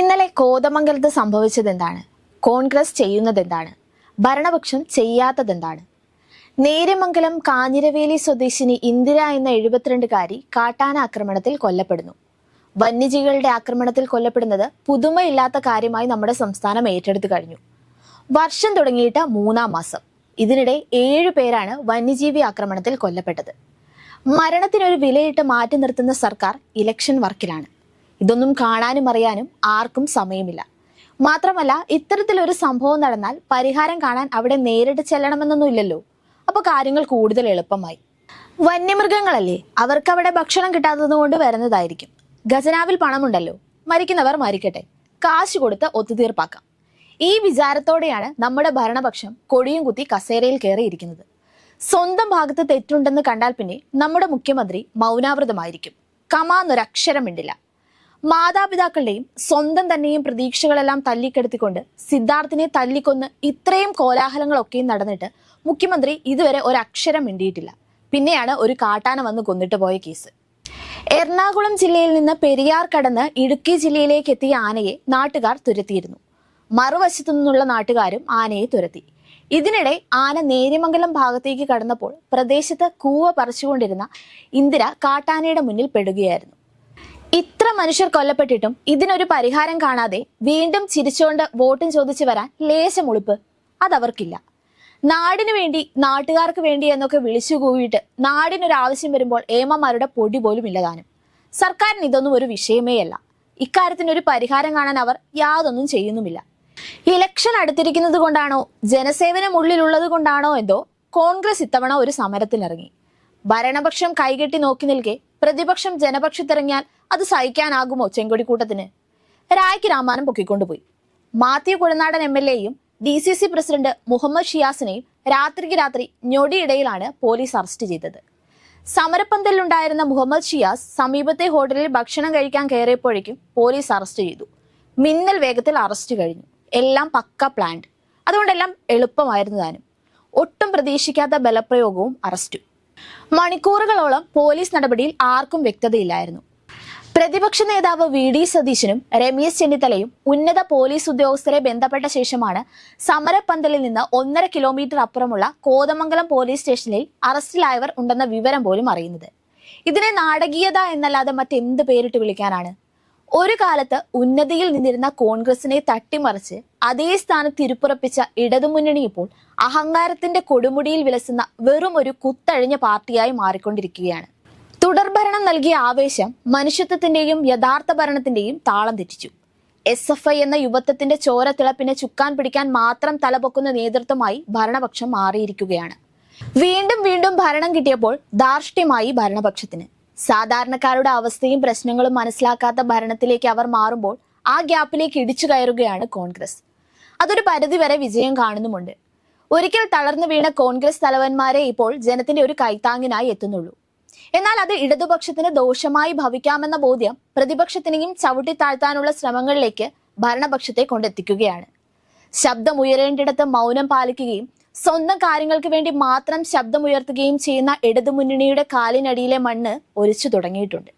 ഇന്നലെ കോതമംഗലത്ത് സംഭവിച്ചത് എന്താണ് കോൺഗ്രസ് ചെയ്യുന്നത് എന്താണ് ഭരണപക്ഷം ചെയ്യാത്തതെന്താണ്? നേരമംഗലം കാഞ്ഞിരവേലി സ്വദേശിനി ഇന്ദിര എന്ന എഴുപത്തിരണ്ടുകാരി കാട്ടാന ആക്രമണത്തിൽ കൊല്ലപ്പെടുന്നു. വന്യജീവികളുടെ ആക്രമണത്തിൽ കൊല്ലപ്പെടുന്നത് പുതുമയില്ലാത്ത കാര്യമായി നമ്മുടെ സംസ്ഥാനം ഏറ്റെടുത്തു കഴിഞ്ഞു. വർഷം തുടങ്ങിയിട്ട് മൂന്നാം മാസം. ഇതിനിടെ ഏഴു പേരാണ് വന്യജീവി ആക്രമണത്തിൽ കൊല്ലപ്പെട്ടത്. മരണത്തിനൊരു വിലയിട്ട് മാറ്റി നിർത്തുന്ന സർക്കാർ ഇലക്ഷൻ വർക്കിലാണ്. ഇതൊന്നും കാണാനും അറിയാനും ആർക്കും സമയമില്ല. മാത്രമല്ല ഇത്തരത്തിലൊരു സംഭവം നടന്നാൽ പരിഹാരം കാണാൻ അവിടെ നേരിട്ട് ചെല്ലണമെന്നൊന്നുമില്ലല്ലോ അപ്പോൾ കാര്യങ്ങൾ കൂടുതൽ എളുപ്പമായി. വന്യമൃഗങ്ങളല്ലേ? അവർക്ക് അവിടെ ഭക്ഷണം കിട്ടാത്തത് കൊണ്ട് വരുന്നതായിരിക്കും. ഖജനാവിൽ പണമുണ്ടല്ലോ. മരിക്കുന്നവർ മരിക്കട്ടെ. കാശ് കൊടുത്ത് ഒത്തുതീർപ്പാക്കാം. ഈ വിചാരത്തോടെയാണ് നമ്മുടെ ഭരണപക്ഷം കൊടിയും കുത്തി കസേരയിൽ കയറിയിരിക്കുന്നത്. സ്വന്തം ഭാഗത്ത് തെറ്റുണ്ടെന്ന് കണ്ടാൽ പിന്നെ നമ്മുടെ മുഖ്യമന്ത്രി മൗനാവൃതമായിരിക്കും. കമാന്നൊരക്ഷരം മിണ്ടില്ല. മാതാപിതാക്കളുടെയും സ്വന്തം തന്നെയും പ്രതീക്ഷകളെല്ലാം തല്ലിക്കെടുത്തിക്കൊണ്ട് സിദ്ധാർത്ഥിനെ തല്ലിക്കൊന്ന് ഇത്രയും കോലാഹലങ്ങളൊക്കെയും നടന്നിട്ട് മുഖ്യമന്ത്രി ഇതുവരെ ഒരക്ഷരം മിണ്ടിയിട്ടില്ല. പിന്നെയാണ് ഒരു കാട്ടാന വന്ന് കൊന്നിട്ട് പോയ കേസ്. എറണാകുളം ജില്ലയിൽ നിന്ന് പെരിയാർ കടന്ന് ഇടുക്കി ജില്ലയിലേക്ക് എത്തിയ ആനയെ നാട്ടുകാർ തുരത്തിയിരുന്നു. മറുവശത്തു നിന്നുള്ള നാട്ടുകാരും ആനയെ തുരത്തി. ഇതിനിടെ ആന നേര്യമംഗലം ഭാഗത്തേക്ക് കടന്നപ്പോൾ പ്രദേശത്ത് കൂവ പറിച്ചുകൊണ്ടിരുന്ന ഇന്ദിര കാട്ടാനയുടെ മുന്നിൽ പെടുകയായിരുന്നു. ഇത്ര മനുഷ്യർ കൊല്ലപ്പെട്ടിട്ടും ഇതിനൊരു പരിഹാരം കാണാതെ വീണ്ടും ചിരിച്ചുകൊണ്ട് വോട്ടും ചോദിച്ചു വരാൻ ലേശം ഉളുപ്പ്. അതവർക്കില്ല. നാടിനു വേണ്ടി നാട്ടുകാർക്ക് വേണ്ടി എന്നൊക്കെ വിളിച്ചു കൂവിയിട്ട് നാടിനൊരു ആവശ്യം വരുമ്പോൾ ഏമ്മമാരുടെ പൊടി പോലും ഇല്ലതാനും സർക്കാരിന് ഇതൊന്നും ഒരു വിഷയമേ അല്ല. ഇക്കാര്യത്തിന് ഒരു പരിഹാരം കാണാൻ അവർ യാതൊന്നും ചെയ്യുന്നുമില്ല. ഇലക്ഷൻ അടുത്തിരിക്കുന്നത് കൊണ്ടാണോ ജനസേവനം ഉള്ളിലുള്ളത് കൊണ്ടാണോ എന്തോ കോൺഗ്രസ് ഇത്തവണ ഒരു സമരത്തിനിറങ്ങി. ഭരണപക്ഷം കൈകെട്ടി നോക്കി നിൽക്കെ പ്രതിപക്ഷം ജനപക്ഷത്തിറങ്ങിയാൽ അത് സഹിക്കാനാകുമോ ചെങ്കൊടിക്കൂട്ടത്തിന്? രായ്ക്ക് രാമാനം പൊക്കിക്കൊണ്ടുപോയി. മാത്യു കുഴനാടൻ എം എൽ എയും D C C president Muhammad ഷിയാസിനെയും രാത്രിക്ക് രാത്രി ഞൊടിയിടയിലാണ് പോലീസ് അറസ്റ്റ് ചെയ്തത്. സമരപ്പന്തലിലുണ്ടായിരുന്ന മുഹമ്മദ് ഷിയാസ് സമീപത്തെ ഹോട്ടലിൽ ഭക്ഷണം കഴിക്കാൻ കയറിയപ്പോഴേക്കും പോലീസ് അറസ്റ്റ് ചെയ്തു. മിന്നൽ വേഗത്തിൽ അറസ്റ്റ് കഴിഞ്ഞു. എല്ലാം പക്ക പ്ലാൻഡ്. അതുകൊണ്ടെല്ലാം എളുപ്പമായിരുന്നു താനും. ഒട്ടും പ്രതീക്ഷിക്കാത്ത ബലപ്രയോഗവും അറസ്റ്റും. മണിക്കൂറുകളോളം പോലീസ് നടപടിയിൽ ആർക്കും വ്യക്തതയില്ലായിരുന്നു. പ്രതിപക്ഷ നേതാവ് വി ഡി സതീശനും രമേശ് ചെന്നിത്തലയും ഉന്നത പോലീസ് ഉദ്യോഗസ്ഥരെ ബന്ധപ്പെട്ട ശേഷമാണ് സമരപ്പന്തലിൽ നിന്ന് ഒന്നര കിലോമീറ്റർ അപ്പുറമുള്ള കോതമംഗലം പോലീസ് സ്റ്റേഷനിൽ അറസ്റ്റിലായവർ ഉണ്ടെന്ന വിവരം പോലും അറിയുന്നത്. ഇതിനെ നാടകീയത എന്നല്ലാതെ മറ്റെന്ത് പേരിട്ട് വിളിക്കാനാണ്? ഒരു കാലത്ത് ഉന്നതിയിൽ നിന്നിരുന്ന കോൺഗ്രസിനെ തട്ടിമറിച്ച് അതേ സ്ഥാനത്ത് ഇരുപ്പുറപ്പിച്ച ഇടതുമുന്നണി ഇപ്പോൾ അഹങ്കാരത്തിന്റെ കൊടുമുടിയിൽ വിലസുന്ന വെറും ഒരു കുത്തഴിഞ്ഞ പാർട്ടിയായി മാറിക്കൊണ്ടിരിക്കുകയാണ്. തുടർഭരണം നൽകിയ ആവേശം മനുഷ്യത്വത്തിന്റെയും യഥാർത്ഥ ഭരണത്തിന്റെയും താളം തെറ്റിച്ചു. എസ് എഫ് ഐ എന്ന യുവത്വത്തിന്റെ ചോരത്തിളപ്പിനെ ചുക്കാൻ പിടിക്കാൻ മാത്രം തലപൊക്കുന്ന നേതൃത്വമായി ഭരണപക്ഷം മാറിയിരിക്കുകയാണ്. വീണ്ടും വീണ്ടും ഭരണം കിട്ടിയപ്പോൾ ധാർഷ്ട്യമായി ഭരണപക്ഷത്തിന്. സാധാരണക്കാരുടെ അവസ്ഥയും പ്രശ്നങ്ങളും മനസ്സിലാക്കാത്ത ഭരണത്തിലേക്ക് അവർ മാറുമ്പോൾ ആ ഗ്യാപ്പിലേക്ക് ഇടിച്ചു കയറുകയാണ് കോൺഗ്രസ്. അതൊരു പരിധിവരെ വിജയം കാണുന്നുമുണ്ട്. ഒരിക്കൽ തളർന്നു വീണ കോൺഗ്രസ് തലവന്മാരെ ഇപ്പോൾ ജനത്തിന്റെ ഒരു കൈത്താങ്ങിനായി എത്തുന്നുള്ളൂ. എന്നാൽ അത് ഇടതുപക്ഷത്തിന് ദോഷമായി ഭവിക്കാമെന്ന ബോധ്യം പ്രതിപക്ഷത്തിനെയും ചവിട്ടി താഴ്ത്താനുള്ള ശ്രമങ്ങളിലേക്ക് ഭരണപക്ഷത്തെ കൊണ്ടെത്തിക്കുകയാണ്. ശബ്ദമുയരേണ്ടിടത്ത് മൗനം പാലിക്കുകയും സ്വന്തം കാര്യങ്ങൾക്ക് വേണ്ടി മാത്രം ശബ്ദമുയർത്തുകയും ചെയ്യുന്ന ഇടതുമുന്നണിയുടെ കാലിനടിയിലെ മണ്ണ് ഒലിച്ചു തുടങ്ങിയിട്ടുണ്ട്.